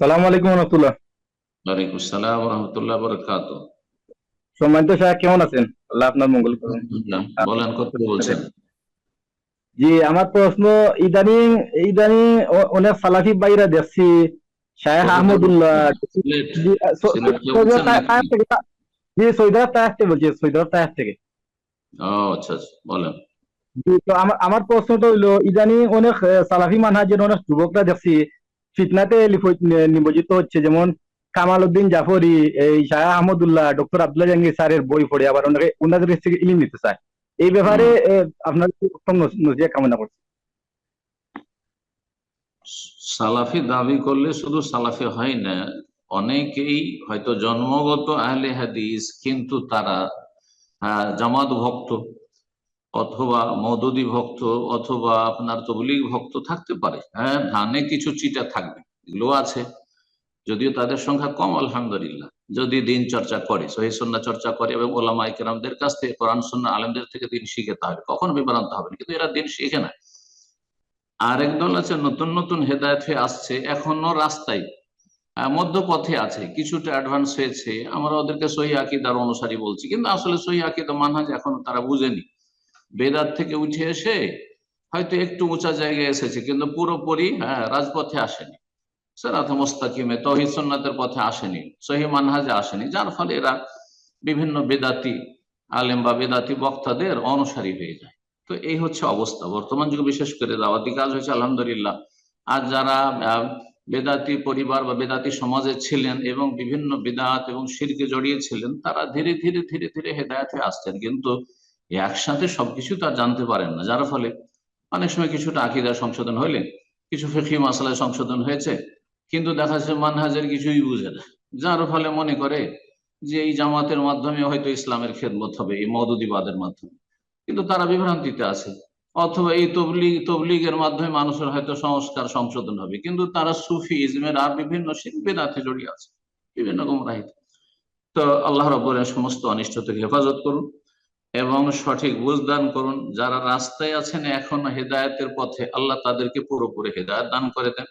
সালাম আলাইকুম রহমতুল্লাহ। ওয়ালাইকুম আসসালাম রহমতুল্লাহ বরকাত সম্মানিত সাহেব কেমন আছেন? আল্লাহ আপনার মঙ্গল করুন। বলেন কত বলছেন? জি আমার প্রশ্ন ইদানিং ইদানিং অনেক সালাফি বাইরা দেখছি শাহেখ আহমদুল্লাহ। জি, স- সিলেট কে সৈয়দ বলছেন তায়েব নাকি? থেকে বলছি সৈয়দ তায়েব থেকে। ও আচ্ছা আচ্ছা বলেন। জি, তো আমার আমার প্রশ্নটা হইল ইদানিং অনেক সালাফি মানহাজের অনেক যুবকরা দেখছি ফিতনাতে লিপ- নি- নিমজ্জিত হচ্ছে। যেমন কামাল উদ্দিন জাফরি এই শাহ আহমদুল্লাহ ডক্টর আব্দুল্লাহ জাহাঙ্গীর স্যারের বই পড়ে আবার ওনাকে ওনাদের কাছ থেকে ইলিম নিতে চায়। এই ব্যাপারে আপনার উত্তম নজ- নজিয়া কামনা করছি সালাফি দাবি করলে শুধু সালাফি হয় না অনেকেই হয়তো জন্মগত আহলে হাদিস কিন্তু তারা আহ, জামাত ভক্ত। অথবা মৌদুদি ভক্ত অথবা আপনার তবলিগ ভক্ত থাকতে পারে। হ্যাঁ ধানে কিছু চিটা থাকবে, এগুলো আছে। যদিও তাদের সংখ্যা কম, আলহামদুলিল্লাহ। যদি দিন চর্চা করে সহিসন্না চর্চা করে এবং ওলামা ইকরামদের কাছ থেকে, কোরআন সন্না আলমদের থেকে দিন শিখে, তাহলে কখনো বিভ্রান্ত হবে কিন্তু এরা দিন শিখে না। আরেক দল আছে, নতুন নতুন হেদায়ত হয়ে আসছে, এখনও রাস্তায়। মধ্যপথে আছে, কিছুটা অ্যাডভান্স হয়েছে। আমরা ওদেরকে সহি আকিদার অনুসারী বলছি, কিন্তু আসলে সহি আকিদা, মানহাজ এখনও তারা বুঝেনি। বেদাত থেকে উঠে এসে হয়তো একটু উঁচা জায়গায় এসেছে, কিন্তু পুরোপুরি হ্যাঁ রাজপথে আসেনি। সেরাত মোস্তাকিমে, তহিদ সুন্নাতের পথে আসেনি সহি মানহাজে আসেনি, যার ফলে এরা বিভিন্ন বেদাতি আলেম বা বেদাতি বক্তাদের অনুসারী হয়ে যায়। তো এই হচ্ছে অবস্থা। বর্তমান যুগে বিশেষ করে দাওয়াতি কাজ হয়েছে, আলহামদুলিল্লাহ। আর যারা বেদাতি পরিবার বা বেদাতি সমাজে ছিলেন এবং বিভিন্ন বেদাত এবং শিরকে জড়িয়ে ছিলেন, তারা ধীরে ধীরে ধীরে ধীরে হেদায়ত হয়ে আসছেন। কিন্তু একসাথে সবকিছু তার জানতে পারেন না। যার ফলে অনেক সময় কিছুটা আকিদা সংশোধন হইলে, কিছু ফিকি মাসালায় সংশোধন হয়েছে, কিন্তু দেখা যাচ্ছে মানহাজের কিছুই বুঝে না। যার ফলে মনে করে যে এই জামাতের মাধ্যমে হয়তো ইসলামের খেদমত হবে, এই মদুদিবাদের মাধ্যমে। কিন্তু তারা বিভ্রান্তিতে আছে। অথবা এই তবলিগ, তবলিগের মাধ্যমে মানুষের হয়তো সংস্কার সংশোধন হবে, কিন্তু তারা সুফি, ইজমের আর বিভিন্ন শিল্পেদাতে জড়িয়ে আছে, বিভিন্ন গুমরাহিতে। তো আল্লাহ রব্বুর সমস্ত অনিষ্ট থেকে হেফাজত করুন। এবং সঠিক বুঝদান করুন। যারা রাস্তায় আছেন, এখন হেদায়েতের পথে, আল্লাহ তাদেরকে পুরোপুরি হেদায়ত দান করে দেন।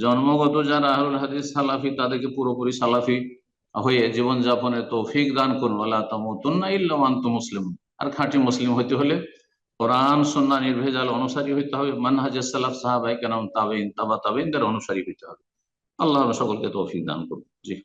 জন্মগত যারা আহলুল হাদিস সালাফি, তাদেরকে পুরোপুরি সালাফি হয়ে জীবনযাপনের তৌফিক দান করুন। আল্লাহ তামুতুন্না ইল্লা আনতুম মুসলিম। আর খাঁটি মুসলিম হইতে হলে কোরআন, সন্না নির্ভেজাল অনুসারী হইতে হবে। মানহাজ সালাফ সাহাবাই কেন তাবেইন তাবা তাবেইনদের অনুসারী হইতে হবে। আল্লাহ সকলকে তৌফিক দান করুন। জি।